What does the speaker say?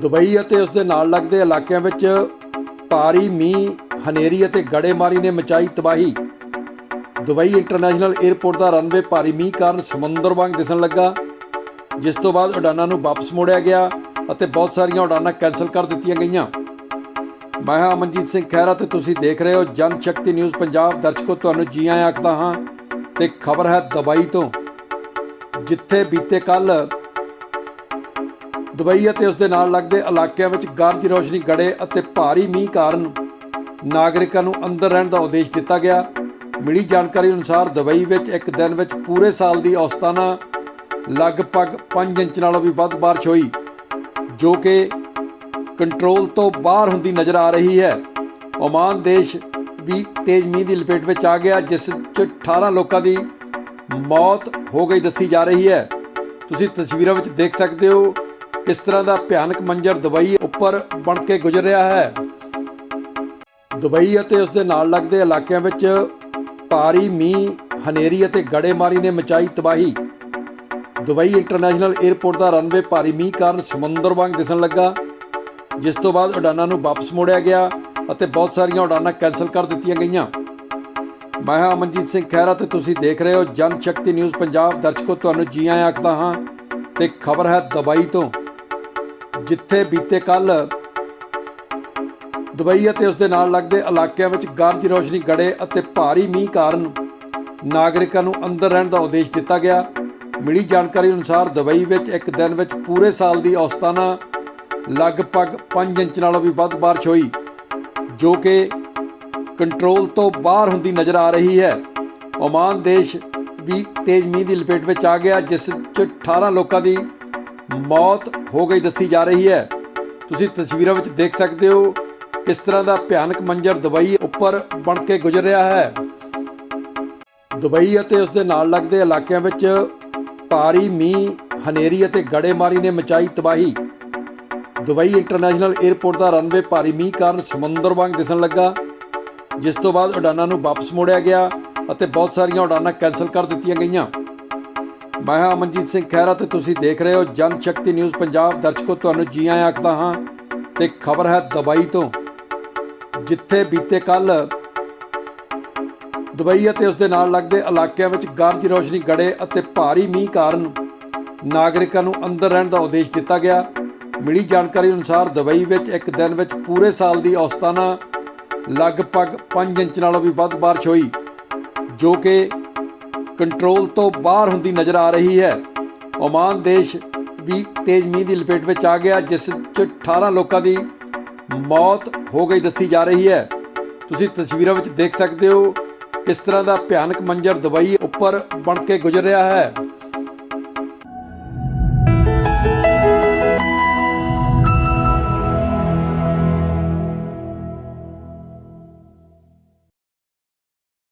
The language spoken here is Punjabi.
ਦੁਬਈ ਅਤੇ ਉਸ ਦੇ ਨਾਲ ਲੱਗਦੇ ਇਲਾਕਿਆਂ ਵਿੱਚ ਭਾਰੀ ਮੀਂਹ, ਹਨੇਰੀ ਅਤੇ ਗੜੇਮਾਰੀ ਨੇ ਮਚਾਈ ਤਬਾਹੀ। ਦੁਬਈ ਇੰਟਰਨੈਸ਼ਨਲ 에ਅਰਪੋਰਟ ਦਾ ਰਨਵੇ ਭਾਰੀ ਮੀਂਹ ਕਾਰਨ ਸਮੁੰਦਰ ਵਾਂਗ ਦਿਸਣ ਲੱਗਾ, ਜਿਸ ਤੋਂ ਬਾਅਦ ਉਡਾਨਾਂ ਨੂੰ ਵਾਪਸ ਮੋੜਿਆ ਗਿਆ ਅਤੇ ਬਹੁਤ ਸਾਰੀਆਂ ਉਡਾਨਾਂ ਕੈਂਸਲ ਕਰ ਦਿੱਤੀਆਂ ਗਈਆਂ। ਮੈਂ ਹਾਂ ਅਮਨਜੀਤ ਸਿੰਘ ਖਹਿਰਾ ਤੇ ਤੁਸੀਂ ਦੇਖ ਰਹੇ ਹੋ ਜਨ ਸ਼ਕਤੀ ਨਿਊਜ਼ ਪੰਜਾਬ। ਦਰਸ਼ਕੋ, ਤੁਹਾਨੂੰ ਜੀ ਆਇਆਂ ਆਖਦਾ ਹਾਂ, ਤੇ ਖਬਰ ਹੈ ਦੁਬਈ ਤੋਂ, ਜਿੱਥੇ ਬੀਤੇ ਕੱਲ ਦੁਬਈ ਅਤੇ ਉਸ ਦੇ ਨਾਲ ਲੱਗਦੇ ਇਲਾਕਿਆਂ ਵਿੱਚ ਗਰਜ ਰੋਸ਼ਨੀ ਗੜੇ ਅਤੇ ਭਾਰੀ ਮੀਂਹ ਕਾਰਨ ਨਾਗਰਿਕਾਂ ਨੂੰ ਅੰਦਰ ਰਹਿਣ ਦਾ ਉਦੇਸ਼ ਦਿੱਤਾ ਗਿਆ। ਮਿਲੀ ਜਾਣਕਾਰੀ ਅਨੁਸਾਰ ਦੁਬਈ ਵਿੱਚ ਇੱਕ ਦਿਨ ਵਿੱਚ ਪੂਰੇ ਸਾਲ ਦੀ ਔਸਤਾਨਾ ਲਗਭਗ 5 ਇੰਚ ਨਾਲੋਂ ਵੀ ਵੱਧ ਬਾਰਿਸ਼ ਹੋਈ, ਜੋ ਕਿ ਕੰਟਰੋਲ ਤੋਂ ਬਾਹਰ ਹੁੰਦੀ ਨਜ਼ਰ ਆ ਰਹੀ ਹੈ। ਓਮਾਨ ਦੇਸ਼ ਵੀ ਤੇਜ਼ ਮੀਂਹ ਦੀ ਲਪੇਟ ਵਿੱਚ ਆ ਗਿਆ, ਜਿਸ 'ਚ 18 ਲੋਕਾਂ ਦੀ ਮੌਤ ਹੋ ਗਈ ਦੱਸੀ ਜਾ ਰਹੀ ਹੈ। ਤੁਸੀਂ ਤਸਵੀਰਾਂ ਵਿੱਚ ਦੇਖ ਸਕਦੇ ਹੋ ਇਸ ਤਰ੍ਹਾਂ ਦਾ ਭਿਆਨਕ ਮੰਜ਼ਰ ਦੁਬਈ ਉੱਪਰ ਬਣ ਕੇ ਗੁਜ਼ਰ ਰਿਹਾ ਹੈ। ਦੁਬਈ ਅਤੇ ਉਸ ਦੇ ਨਾਲ ਲੱਗਦੇ ਇਲਾਕਿਆਂ ਵਿੱਚ ਭਾਰੀ ਮੀਂਹ, ਹਨੇਰੀ ਅਤੇ ਗੜੇਮਾਰੀ ਨੇ ਮਚਾਈ ਤਬਾਹੀ। ਦੁਬਈ ਇੰਟਰਨੈਸ਼ਨਲ 에ਅਰਪੋਰਟ ਦਾ ਰਨਵੇ ਭਾਰੀ ਮੀਂਹ ਕਾਰਨ ਸਮੁੰਦਰ ਵਾਂਗ ਦਿਸਣ ਲੱਗਾ, ਜਿਸ ਤੋਂ ਬਾਅਦ ਉਡਾਨਾਂ ਨੂੰ ਵਾਪਸ ਮੋੜਿਆ ਗਿਆ ਅਤੇ ਬਹੁਤ ਸਾਰੀਆਂ ਉਡਾਨਾਂ ਕੈਂਸਲ ਕਰ ਦਿੱਤੀਆਂ ਗਈਆਂ। ਮੈਂ ਹਾਂ ਅਮਨਜੀਤ ਸਿੰਘ ਖਹਿਰਾ ਤੇ ਤੁਸੀਂ ਦੇਖ ਰਹੇ ਹੋ ਜਨ ਸ਼ਕਤੀ ਨਿਊਜ਼ ਪੰਜਾਬ। ਦਰਸ਼ਕੋ, ਤੁਹਾਨੂੰ ਜੀ ਆਇਆਂ ਆਖਦਾ ਹਾਂ, ਤੇ ਖਬਰ ਹੈ ਦੁਬਈ ਤੋਂ। ਜਿੱਥੇ ਬੀਤੇ ਕੱਲ ਦੁਬਈ ਅਤੇ ਉਸ ਦੇ ਨਾਲ ਲੱਗਦੇ ਇਲਾਕਿਆਂ ਵਿੱਚ ਗਰਜ ਰੋਸ਼ਨੀ ਗੜੇ ਅਤੇ ਭਾਰੀ ਮੀਂਹ ਕਾਰਨ ਨਾਗਰਿਕਾਂ ਨੂੰ ਅੰਦਰ ਰਹਿਣ ਦਾ ਉਦੇਸ਼ ਦਿੱਤਾ ਗਿਆ। ਮਿਲੀ ਜਾਣਕਾਰੀ ਅਨੁਸਾਰ ਦੁਬਈ ਵਿੱਚ ਇੱਕ ਦਿਨ ਵਿੱਚ ਪੂਰੇ ਸਾਲ ਦੀ ਔਸਤਾਨਾ ਲਗਭਗ 5 ਇੰਚ ਨਾਲੋਂ ਵੀ ਵੱਧ ਬਾਰਿਸ਼ ਹੋਈ, ਜੋ ਕਿ ਕੰਟਰੋਲ ਤੋਂ ਬਾਹਰ ਹੁੰਦੀ ਨਜ਼ਰ ਆ ਰਹੀ ਹੈ। ਓਮਾਨ ਦੇਸ਼ ਵੀ ਤੇਜ਼ ਮੀਂਹ ਦੀ ਲਪੇਟ ਵਿੱਚ ਆ ਗਿਆ, ਜਿਸ 'ਚ 18 ਲੋਕਾਂ ਦੀ ਮੌਤ ਹੋ ਗਈ ਦੱਸੀ ਜਾ ਰਹੀ ਹੈ। ਤੁਸੀਂ ਤਸਵੀਰਾਂ ਵਿੱਚ ਦੇਖ ਸਕਦੇ ਹੋ ਕਿਸ ਤਰ੍ਹਾਂ ਦਾ ਭਿਆਨਕ ਮੰਜ਼ਰ ਦੁਬਈ ਉੱਪਰ ਬਣ ਕੇ ਗੁਜ਼ਰ ਰਿਹਾ ਹੈ। ਦੁਬਈ ਅਤੇ ਉਸ ਦੇ ਨਾਲ ਲੱਗਦੇ ਇਲਾਕਿਆਂ ਵਿੱਚ ਭਾਰੀ ਮੀਂਹ, ਹਨੇਰੀ ਅਤੇ ਗੜੇਮਾਰੀ ਨੇ ਮਚਾਈ ਤਬਾਹੀ। ਦੁਬਈ ਇੰਟਰਨੈਸ਼ਨਲ 에ਅਰਪੋਰਟ ਦਾ ਰਨਵੇ ਭਾਰੀ ਮੀਂਹ ਕਾਰਨ ਸਮੁੰਦਰ ਵਾਂਗ ਦਿਸਣ ਲੱਗਾ, ਜਿਸ ਤੋਂ ਬਾਅਦ ਉਡਾਨਾਂ ਨੂੰ ਵਾਪਸ ਮੋੜਿਆ ਗਿਆ ਅਤੇ ਬਹੁਤ ਸਾਰੀਆਂ ਉਡਾਨਾਂ ਕੈਂਸਲ ਕਰ ਦਿੱਤੀਆਂ ਗਈਆਂ। ਮੈਂ ਹਾਂ ਅਮਨਜੀਤ ਸਿੰਘ ਖਹਿਰਾ ਤੇ ਤੁਸੀਂ ਦੇਖ ਰਹੇ ਹੋ ਜਨ ਸ਼ਕਤੀ ਨਿਊਜ਼ ਪੰਜਾਬ। ਦਰਸ਼ਕੋ, ਤੁਹਾਨੂੰ ਜੀ ਆਇਆਂ ਆਖਦਾ ਹਾਂ ਤੇ ਖਬਰ ਹੈ ਦੁਬਈ ਤੋਂ, ਜਿੱਥੇ ਬੀਤੇ ਕੱਲ ਦੁਬਈ ਅਤੇ ਉਸ ਦੇ ਨਾਲ ਲੱਗਦੇ ਇਲਾਕਿਆਂ ਵਿੱਚ ਗਰਜ ਰੋਸ਼ਨੀ ਗੜੇ ਅਤੇ ਭਾਰੀ ਮੀਂਹ ਕਾਰਨ ਨਾਗਰਿਕਾਂ ਨੂੰ ਅੰਦਰ ਰਹਿਣ ਦਾ ਉਦੇਸ਼ ਦਿੱਤਾ ਗਿਆ। ਮਿਲੀ ਜਾਣਕਾਰੀ ਅਨੁਸਾਰ ਦੁਬਈ ਵਿੱਚ ਇੱਕ ਦਿਨ ਵਿੱਚ ਪੂਰੇ ਸਾਲ ਦੀ ਔਸਤਾਨਾ ਲਗਭਗ 5 ਇੰਚ ਨਾਲੋਂ ਵੀ ਵੱਧ ਬਾਰਿਸ਼ ਹੋਈ, ਜੋ ਕਿ ਕੰਟਰੋਲ ਤੋਂ ਬਾਹਰ ਹੁੰਦੀ ਨਜ਼ਰ ਆ ਰਹੀ ਹੈ। ਓਮਾਨ ਦੇਸ਼ ਵੀ ਤੇਜ਼ ਮੀਂਹ ਦੀ ਲਪੇਟ ਵਿੱਚ ਆ ਗਿਆ, ਜਿਸ 'ਚ 18 ਲੋਕਾਂ ਦੀ ਮੌਤ ਹੋ ਗਈ ਦੱਸੀ ਜਾ ਰਹੀ ਹੈ। ਤੁਸੀਂ ਤਸਵੀਰਾਂ ਵਿੱਚ ਦੇਖ ਸਕਦੇ ਹੋ ਕਿਸ ਤਰ੍ਹਾਂ ਦਾ ਭਿਆਨਕ ਮੰਜ਼ਰ ਦੁਬਈ ਉੱਪਰ ਬਣ ਕੇ ਗੁਜ਼ਰ ਰਿਹਾ ਹੈ।